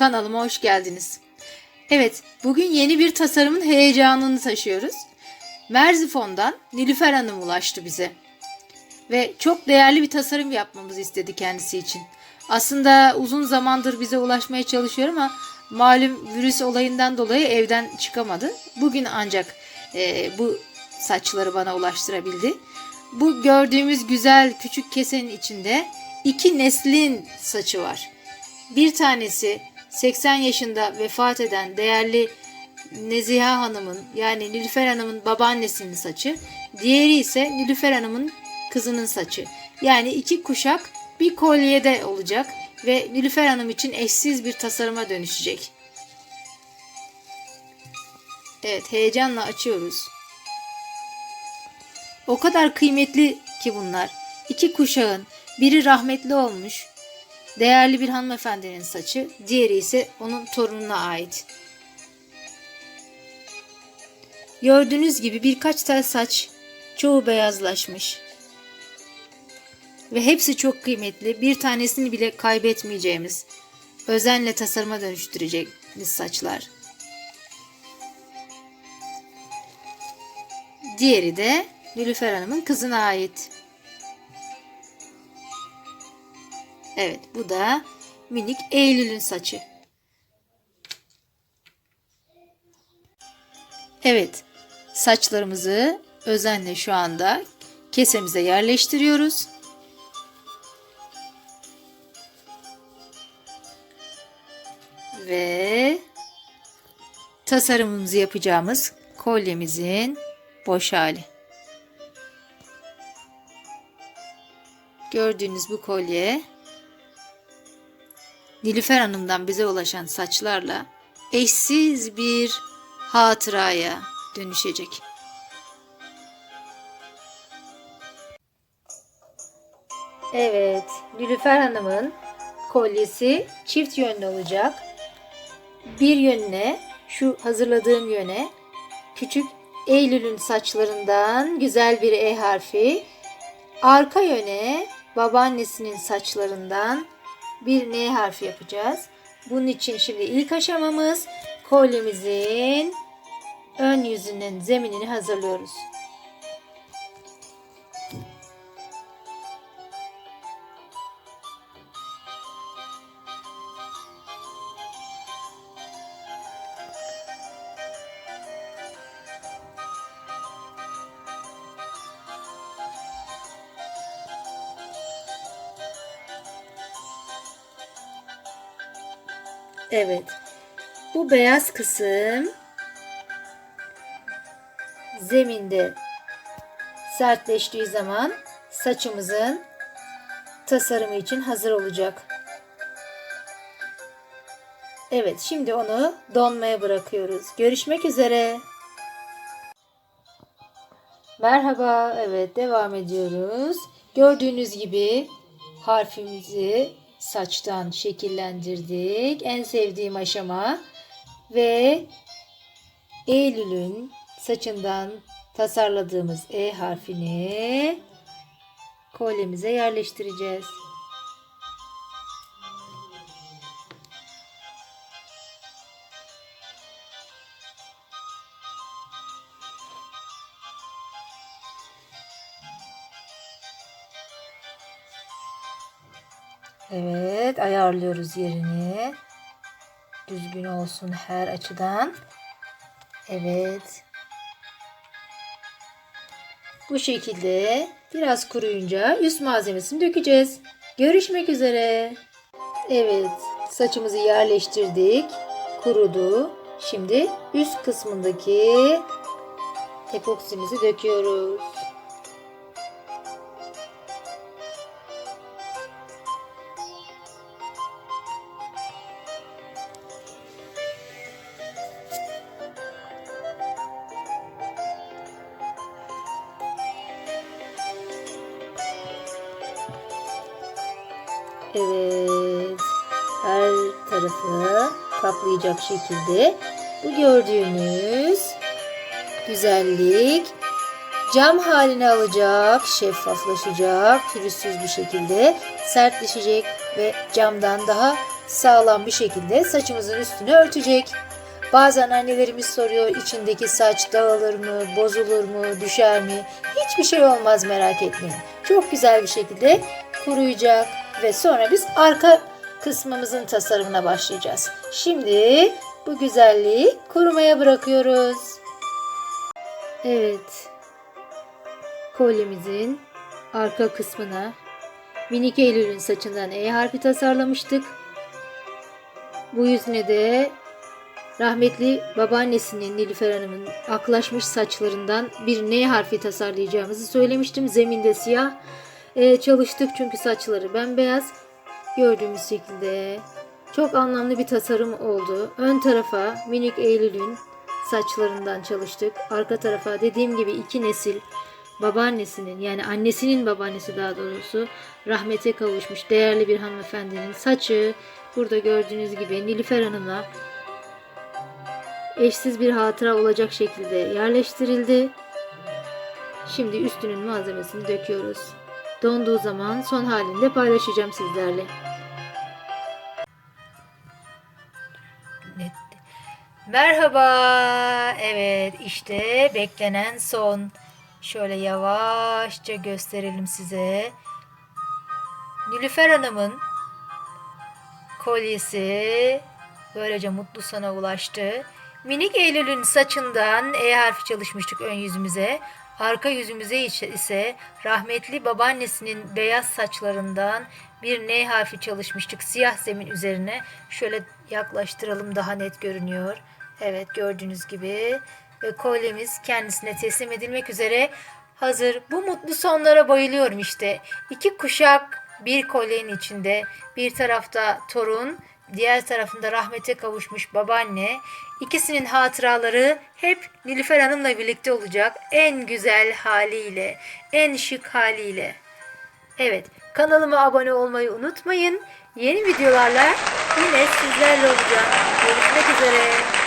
Kanalıma hoş geldiniz. Evet, bugün yeni bir tasarımın heyecanını taşıyoruz. Merzifon'dan Nilüfer Hanım ulaştı bize. Ve çok değerli bir tasarım yapmamızı istedi kendisi için. Aslında uzun zamandır bize ulaşmaya çalışıyor ama malum virüs olayından dolayı evden çıkamadı. Bugün ancak e, bu saçları bana ulaştırabildi. Bu gördüğümüz güzel küçük kesenin içinde iki neslin saçı var. Bir tanesi 80 yaşında vefat eden değerli Neziha Hanım'ın yani Nilüfer Hanım'ın babaannesinin saçı. Diğeri ise Nilüfer Hanım'ın kızının saçı. Yani iki kuşak bir kolyede olacak ve Nilüfer Hanım için eşsiz bir tasarıma dönüşecek. Evet heyecanla açıyoruz. O kadar kıymetli ki bunlar. İki kuşağın biri rahmetli olmuş, değerli bir hanımefendinin saçı, diğeri ise onun torununa ait. Gördüğünüz gibi birkaç tel saç, çoğu beyazlaşmış. Ve hepsi çok kıymetli. Bir tanesini bile kaybetmeyeceğimiz, özenle tasarıma dönüştüreceğimiz saçlar. Diğeri de Nilüfer Hanım'ın kızına ait. Evet bu da minik Eylül'ün saçı. Evet saçlarımızı özenle şu anda kesemize yerleştiriyoruz. Ve tasarımımızı yapacağımız kolyemizin boş hali. Gördüğünüz bu kolye Nilüfer Hanım'dan bize ulaşan saçlarla eşsiz bir hatıraya dönüşecek. Evet, Nilüfer Hanım'ın kolyesi çift yönlü olacak. Bir yönüne, şu hazırladığım yöne küçük Eylül'ün saçlarından güzel bir E harfi, arka yöne babaannesinin saçlarından bir N harfi yapacağız. Bunun için şimdi ilk aşamamız kolyemizin ön yüzünün zeminini hazırlıyoruz. Evet. Bu beyaz kısım zeminde sertleştiği zaman saçımızın tasarımı için hazır olacak. Evet, şimdi onu donmaya bırakıyoruz. Görüşmek üzere. Merhaba, evet devam ediyoruz. Gördüğünüz gibi harfimizi saçtan şekillendirdik. En sevdiğim aşama ve Eylül'ün saçından tasarladığımız E harfini kolyemize yerleştireceğiz. Evet, ayarlıyoruz yerini. Düzgün olsun her açıdan. Evet. Bu şekilde biraz kuruyunca üst malzemesini dökeceğiz. Görüşmek üzere. Evet, saçımızı yerleştirdik. Kurudu. Şimdi üst kısmındaki epoksimizi döküyoruz. Evet. Her tarafı kaplayacak şekilde bu gördüğünüz güzellik cam haline alacak, şeffaflaşacak, pürüzsüz bir şekilde sertleşecek ve camdan daha sağlam bir şekilde saçımızın üstünü örtecek. Bazen annelerimiz soruyor içindeki saç dağılır mı, bozulur mu, düşer mi? Hiçbir şey olmaz merak etmeyin. Çok güzel bir şekilde kuruyacak ve sonra biz arka kısmımızın tasarımına başlayacağız. Şimdi bu güzelliği kurumaya bırakıyoruz. Evet. Kolyemizin arka kısmına minik Eylül'ün saçından E harfi tasarlamıştık. Bu yüzüne de rahmetli babaannesinin Nilüfer Hanım'ın aklaşmış saçlarından bir N harfi tasarlayacağımızı söylemiştim. Zeminde siyah e, çalıştık çünkü saçları bembeyaz. Gördüğümüz şekilde çok anlamlı bir tasarım oldu. Ön tarafa minik Eylül'ün saçlarından çalıştık. Arka tarafa dediğim gibi iki nesil babaannesinin yani annesinin babaannesi daha doğrusu rahmete kavuşmuş değerli bir hanımefendinin saçı burada gördüğünüz gibi Nilüfer Hanım'a eşsiz bir hatıra olacak şekilde yerleştirildi. Şimdi üstünün malzemesini döküyoruz. Donduğu zaman son halinde paylaşacağım sizlerle. Merhaba. Evet işte beklenen son. Şöyle yavaşça gösterelim size. Nilüfer Hanım'ın kolyesi böylece mutlu sona ulaştı. Minik Eylül'ün saçından E harfi çalışmıştık ön yüzümüze. Arka yüzümüze ise rahmetli babaannesinin beyaz saçlarından bir N harfi çalışmıştık siyah zemin üzerine. Şöyle yaklaştıralım daha net görünüyor. Evet gördüğünüz gibi ve kolyemiz kendisine teslim edilmek üzere hazır. Bu mutlu sonlara bayılıyorum işte. İki kuşak bir kolyenin içinde. Bir tarafta torun, diğer tarafında rahmete kavuşmuş babaanne. İkisinin hatıraları hep Nilüfer Hanım'la birlikte olacak. En güzel haliyle, en şık haliyle. Evet, kanalıma abone olmayı unutmayın. Yeni videolarla yine sizlerle olacağım. Görüşmek üzere.